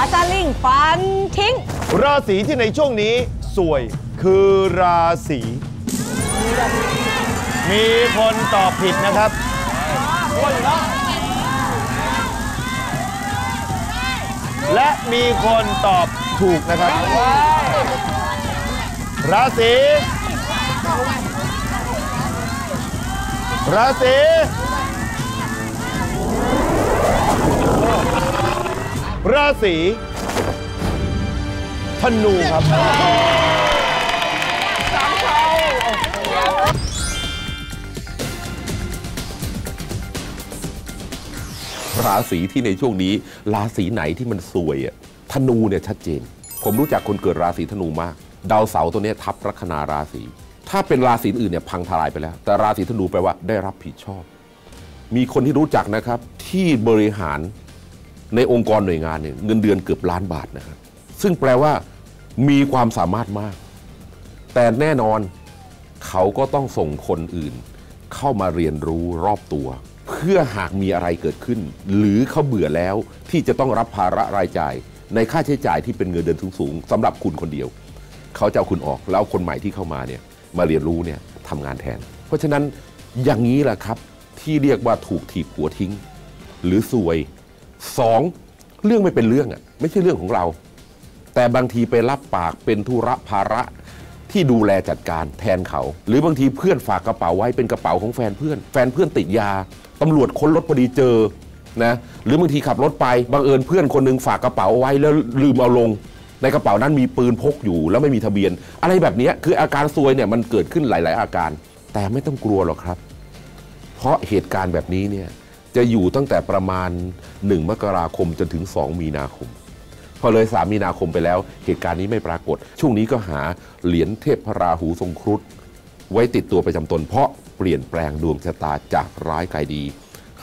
อาจารย์ลิงฟันทิ้ง ราศีที่ในช่วงนี้สวยคือราศีมีคนตอบผิดนะครับและมีคนตอบถูกนะครับ ราศีราศี ราศีธนูครับ ราศีที่ในช่วงนี้ ราศีไหนที่มันสวยอะธนูเนี่ยชัดเจน ผมรู้จักคนเกิดราศีธนูมาก ดาวเสาร์ตัวเนี้ยทับลัคนาราศีถ้าเป็นราศีอื่นเนี่ยพังทลายไปแล้ว แต่ราศีธนูแปลว่าได้รับผิดชอบ มีคนที่รู้จักนะครับที่บริหาร ในองค์กรหน่วยงานเนี่ยเงินเดือนเกือบล้านบาทนะครับซึ่งแปลว่ามีความสามารถมาก แต่แน่นอนเขาก็ต้องส่งคนอื่น เข้ามาเรียนรู้รอบตัว เพื่อหากมีอะไรเกิดขึ้น หรือเขาเบื่อแล้วที่จะต้องรับภาระรายจ่าย ในค่าใช้จ่ายที่เป็นเงินเดือนสูงๆสำหรับคุณคนเดียว เขาจะเอาคุณออกแล้วคนใหม่ที่เข้ามาเนี่ยมาเรียนรู้เนี่ยทำงานแทน เพราะฉะนั้นอย่างนี้แหละครับที่เรียกว่าถูกถีบหัวทิ้ง หรือซวย สองเรื่องไม่เป็นเรื่องอะไม่ใช่เรื่องของเรา แต่บางทีไปรับปากเป็นธุระภาระที่ดูแลจัดการแทนเขา หรือบางทีเพื่อนฝากกระเป๋าไว้เป็นกระเป๋าของแฟนเพื่อน แฟนเพื่อนติดยาตำรวจค้นรถพอดีเจอนะหรือบางทีขับรถไปบังเอิญเพื่อนคนหนึงฝากกระเป๋าไว้แล้วลืมเอาลง ในกระเป๋านั้นมีปืนพกอยู่แล้วไม่มีทะเบียน อะไรแบบนี้คืออาการซวยเนี่ยมันเกิดขึ้นหลาย ๆ อาการ แต่ไม่ต้องกลัวหรอกครับ เพราะเหตุการณ์แบบนี้เนี่ย จะอยู่ตั้งแต่ประมาณ 1 มกราคมจนถึง 2 มีนาคม พอเลย 3 มีนาคมไปแล้ว เหตุการณ์นี้ไม่ปรากฏ ช่วงนี้ก็หาเหรียญเทพพราหูทรงครุฑไว้ติดตัวประจำตน เพราะเปลี่ยนแปลงดวงชะตาจากร้ายกลายดี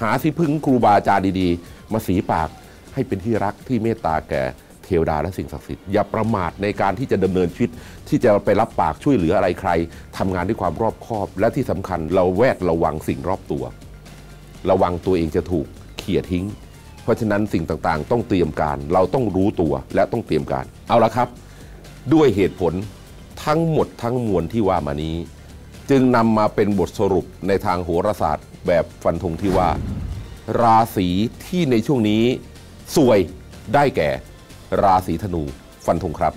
หาที่พึ่งครูบาอาจารย์ดีๆ มาสีปากให้เป็นที่รักที่เมตตาแก่เทวดาและสิ่งศักดิ์สิทธิ์อย่าประมาทในการที่จะดำเนินชีวิต ที่จะไปรับปากช่วยเหลืออะไรใครทำงานด้วยความรอบคอบ และที่สำคัญเราแวดระวังสิ่งรอบตัว ระวังตัวเองจะถูกเขี่ยทิ้ง เพราะฉะนั้นสิ่งต่างๆ ต้องเตรียมการ เราต้องรู้ตัวและต้องเตรียมการ เอาละครับ ด้วยเหตุผลทั้งหมดทั้งมวลที่ว่ามานี้ จึงนำมาเป็นบทสรุปในทางโหราศาสตร์แบบฟันธงที่ว่า ราศีที่ในช่วงนี้ สวยได้แก่ ราศีธนูฟันธงครับ